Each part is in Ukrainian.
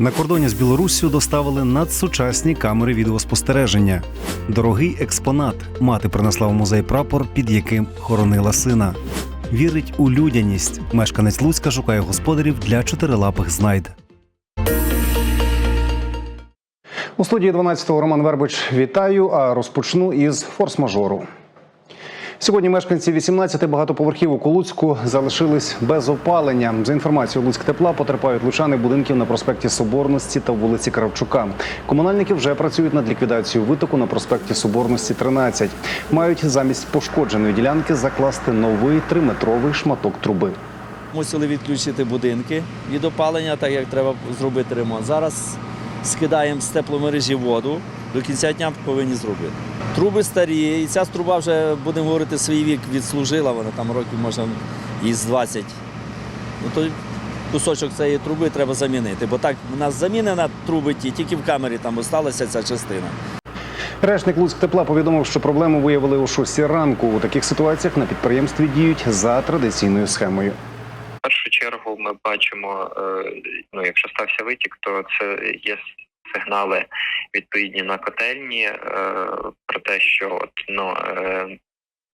На кордоні з Білоруссю доставили надсучасні камери відеоспостереження. Дорогий експонат. Мати принесла в музей прапор, під яким хоронила сина. Вірить у людяність. Мешканець Луцька шукає господарів для чотирилапих знайд. У студії 12-го Роман Вербич вітаю. А розпочну із форс-мажору. Сьогодні мешканці 18 багатоповерхівок у Луцьку залишились без опалення. За інформацією Луцьк тепла потерпають лучани будинків на проспекті Соборності та вулиці Кравчука. Комунальники вже працюють над ліквідацією витоку на проспекті Соборності 13. Мають замість пошкодженої ділянки закласти новий триметровий шматок труби. Мусили відключити будинки від опалення, так як треба зробити ремонт. Зараз скидаємо з тепломережі воду. До кінця дня повинні зробити. Труби старі, і ця труба вже, будемо говорити, свій вік відслужила, вона там років можна із 20. Ну, то кусочок цієї труби треба замінити, бо так у нас замінена труби ті, тільки в камері там залишилася ця частина. Речник Луцьк тепла повідомив, що проблему виявили о 6 ранку. У таких ситуаціях на підприємстві діють за традиційною схемою. В першу чергу ми бачимо, е, ну якщо стався витік, то це є сигнали відповідні на котельні е, про те, що от, ну, е,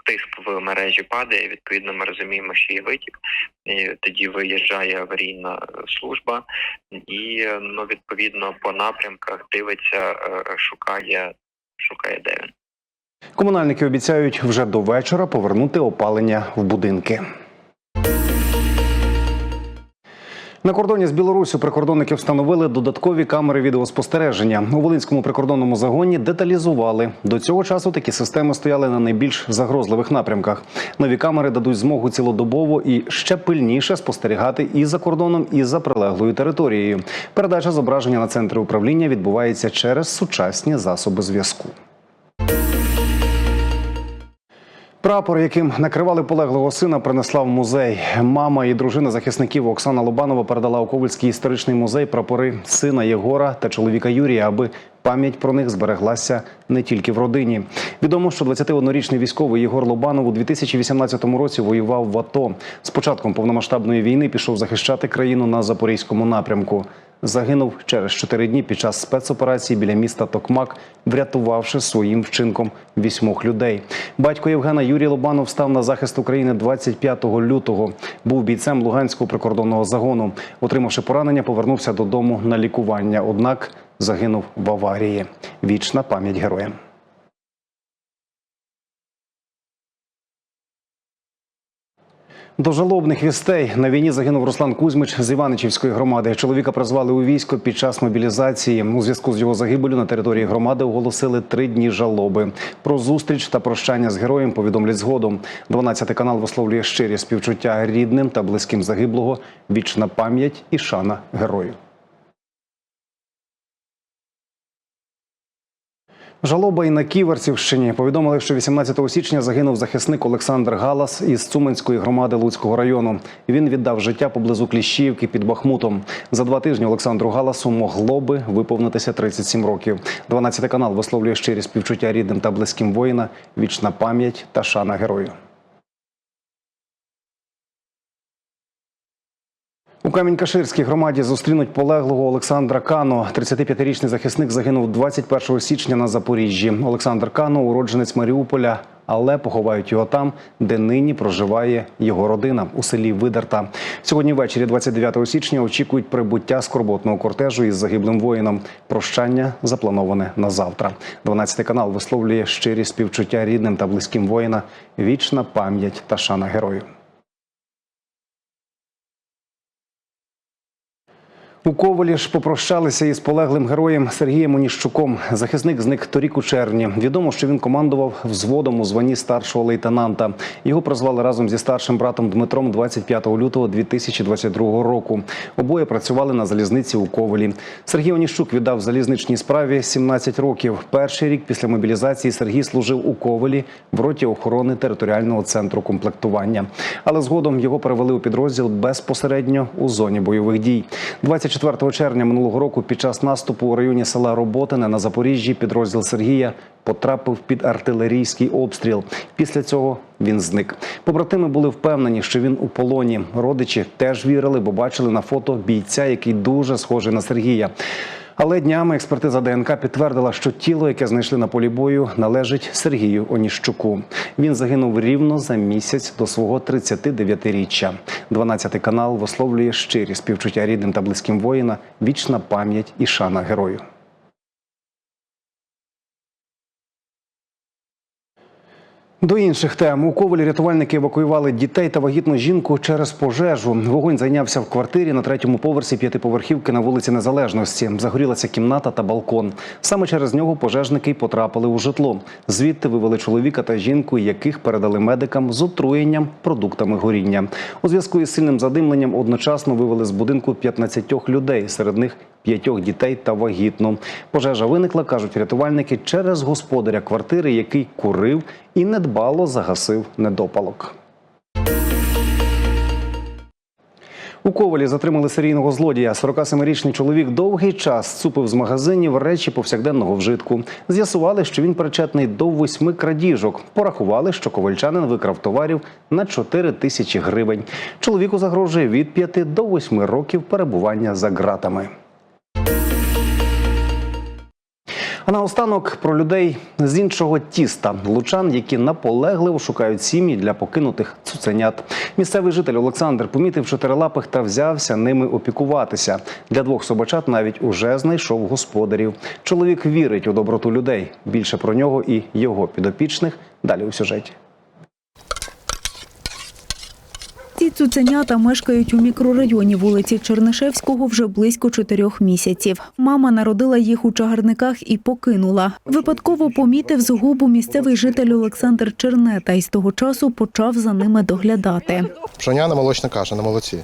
тиск в мережі падає. Відповідно, ми розуміємо, що є витік, і тоді виїжджає аварійна служба, і ну відповідно по напрямках дивиться, е, шукає, шукає де він. Комунальники обіцяють вже до вечора повернути опалення в будинки. На кордоні з Білоруссю прикордонники встановили додаткові камери відеоспостереження. У Волинському прикордонному загоні деталізували. До цього часу такі системи стояли на найбільш загрозливих напрямках. Нові камери дадуть змогу цілодобово і ще пильніше спостерігати і за кордоном, і за прилеглою територією. Передача зображення на центри управління відбувається через сучасні засоби зв'язку. Прапор, яким накривали полеглого сина, принесла в музей. Мама і дружина захисників Оксана Лобанова передала у Ковальський історичний музей прапори сина Єгора та чоловіка Юрія, аби пам'ять про них збереглася не тільки в родині. Відомо, що 21-річний військовий Єгор Лобанов у 2018 році воював в АТО. З початком повномасштабної війни пішов захищати країну на запорізькому напрямку. Загинув через чотири дні під час спецоперації біля міста Токмак, врятувавши своїм вчинком вісьмох людей. Батько Євгена Юрій Лобанов став на захист України 25 лютого. Був бійцем Луганського прикордонного загону. Отримавши поранення, повернувся додому на лікування. Однак загинув в аварії. Вічна пам'ять героям. До жалобних вістей на війні загинув Руслан Кузьмич з Іваничівської громади. Чоловіка призвали у військо під час мобілізації. У зв'язку з його загибелю на території громади оголосили три дні жалоби. Про зустріч та прощання з героєм повідомлять згодом. 12 канал висловлює щирі співчуття рідним та близьким загиблого. Вічна пам'ять і шана герою. Жалоба і на Ківерцівщині повідомили, що 18 січня загинув захисник Олександр Галас із Цуменської громади Луцького району. Він віддав життя поблизу Кліщівки під Бахмутом. За два тижні Олександру Галасу могло би виповнитися 37 років. 12 канал висловлює щирі співчуття рідним та близьким воїна, вічна пам'ять та шана герою. У Камінь-Каширській громаді зустрінуть полеглого Олександра Кано. 35-річний захисник загинув 21 січня на Запоріжжі. Олександр Кано уродженець Маріуполя, але поховають його там, де нині проживає його родина у селі Видарта. Сьогодні ввечері, 29 січня, очікують прибуття скорботного кортежу із загиблим воїном. Прощання заплановане на завтра. 12 канал висловлює щирі співчуття рідним та близьким воїна. Вічна пам'ять та шана герою. У Ковалі ж попрощалися із полеглим героєм Сергієм Оніщуком. Захисник зник торік у червні. Відомо, що він командував взводом у званні старшого лейтенанта. Його прозвали разом зі старшим братом Дмитром 25 лютого 2022 року. Обоє працювали на залізниці у Ковалі. Сергій Оніщук віддав залізничній справі 17 років. Перший рік після мобілізації Сергій служив у Ковалі в роті охорони територіального центру комплектування. Але згодом його перевели у підрозділ безпосередньо у зоні бойових дій. 24 24 червня минулого року під час наступу у районі села Роботине на Запоріжжі підрозділ Сергія потрапив під артилерійський обстріл. Після цього він зник. Побратими були впевнені, що він у полоні. Родичі теж вірили, бо бачили на фото бійця, який дуже схожий на Сергія. Але днями експертиза ДНК підтвердила, що тіло, яке знайшли на полі бою, належить Сергію Оніщуку. Він загинув рівно за місяць до свого 39-річчя. 12 канал висловлює щирі співчуття рідним та близьким воїна, вічна пам'ять і шана герою. До інших тем у Ковалі рятувальники евакуювали дітей та вагітну жінку через пожежу. Вогонь зайнявся в квартирі на третьому поверсі п'ятиповерхівки на вулиці Незалежності. Загорілася кімната та балкон. Саме через нього пожежники потрапили у житло. Звідти вивели чоловіка та жінку, яких передали медикам з отруєнням продуктами горіння. У зв'язку із сильним задимленням одночасно вивели з будинку 15 людей, серед них п'ятьох дітей та вагітну. Пожежа виникла, кажуть рятувальники, через господаря квартири, який курив і недбало загасив недопалок. У Ковалі затримали серійного злодія. 47-річний чоловік довгий час цупив з магазинів речі повсякденного вжитку. З'ясували, що він причетний до восьми крадіжок. Порахували, що ковальчанин викрав товарів на 4 тисячі гривень. Чоловіку загрожує від 5 до 8 років перебування за ґратами. А наостанок про людей з іншого тіста лучан, які наполегливо шукають сім'ї для покинутих цуценят. Місцевий житель Олександр помітив чотирилапих та взявся ними опікуватися. Для двох собачат навіть уже знайшов господарів. Чоловік вірить у доброту людей. Більше про нього і його підопічних далі у сюжеті. Цуценята мешкають у мікрорайоні вулиці Чернишевського вже близько чотирьох місяців. Мама народила їх у чагарниках і покинула. Випадково помітив згубу місцевий житель Олександр Чернета і з того часу почав за ними доглядати. Пшоняна молочна каша на молоці.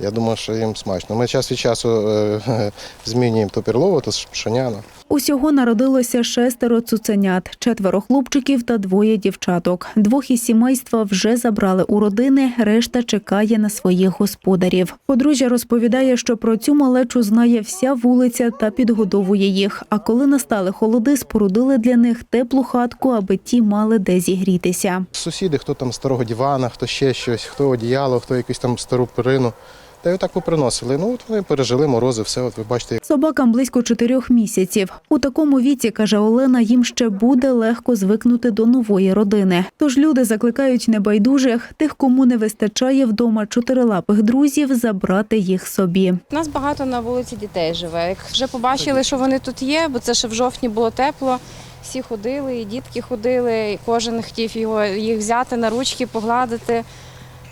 Я думаю, що їм смачно. Ми час від часу е, змінюємо то перлову, то пшоняна. Усього народилося шестеро цуценят, четверо хлопчиків та двоє дівчаток. Двох із сімейства вже забрали у родини, решта чекає на своїх господарів. Подружжя розповідає, що про цю малечу знає вся вулиця та підгодовує їх. А коли настали холоди, спорудили для них теплу хатку, аби ті мали де зігрітися. Сусіди, хто там старого дивана, хто ще щось, хто одіяло, хто якусь там стару перину. Та й отак поприносили. Ну от вони пережили морози, все, от ви бачите, Собакам близько чотирьох місяців. У такому віці, каже Олена, їм ще буде легко звикнути до нової родини. Тож люди закликають небайдужих, тих, кому не вистачає вдома чотирилапих друзів, забрати їх собі. У нас багато на вулиці дітей живе. Як вже побачили, що вони тут є, бо це ще в жовтні було тепло. Всі ходили, і дітки ходили, і кожен хотів його їх взяти на ручки, погладити.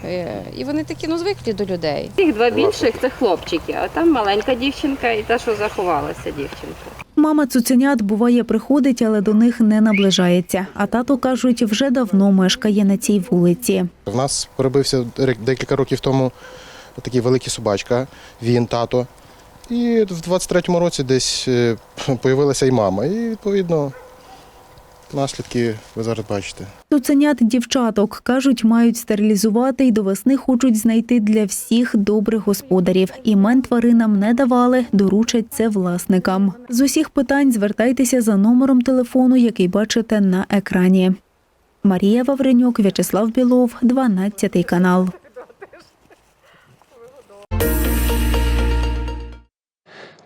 Е, І вони такі ну звиклі до людей. Тих два більших це хлопчики, а там маленька дівчинка і та, що заховалася дівчинка. Мама цуценят буває приходить, але до них не наближається. А тато кажуть, вже давно мешкає на цій вулиці. В нас перебився декілька років тому такий великий собачка, він, тато. І в 23-му році десь е, появилася і мама. І відповідно наслідки ви зараз бачите. Цуценят дівчаток кажуть, мають стерилізувати і до весни хочуть знайти для всіх добрих господарів. Імен тваринам не давали, доручать це власникам. З усіх питань звертайтеся за номером телефону, який бачите на екрані. Марія Вавренюк, В'ячеслав Білов, 12 канал.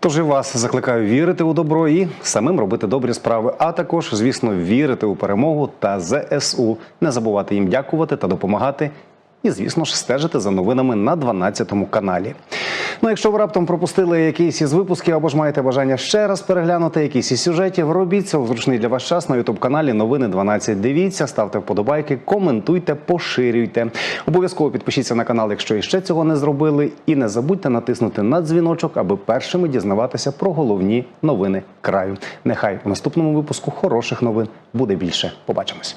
Тож і вас закликаю вірити у добро і самим робити добрі справи, а також, звісно, вірити у перемогу та ЗСУ. Не забувати їм дякувати та допомагати. І, звісно ж, стежити за новинами на 12 каналі. Ну, якщо ви раптом пропустили якийсь із випусків або ж маєте бажання ще раз переглянути якісь із сюжетів, робіть це у зручний для вас час на ютуб каналі Новини 12. Дивіться, ставте вподобайки, коментуйте, поширюйте. Обов'язково підпишіться на канал, якщо іще цього не зробили. І не забудьте натиснути на дзвіночок, аби першими дізнаватися про головні новини краю. Нехай у наступному випуску хороших новин буде більше. Побачимось.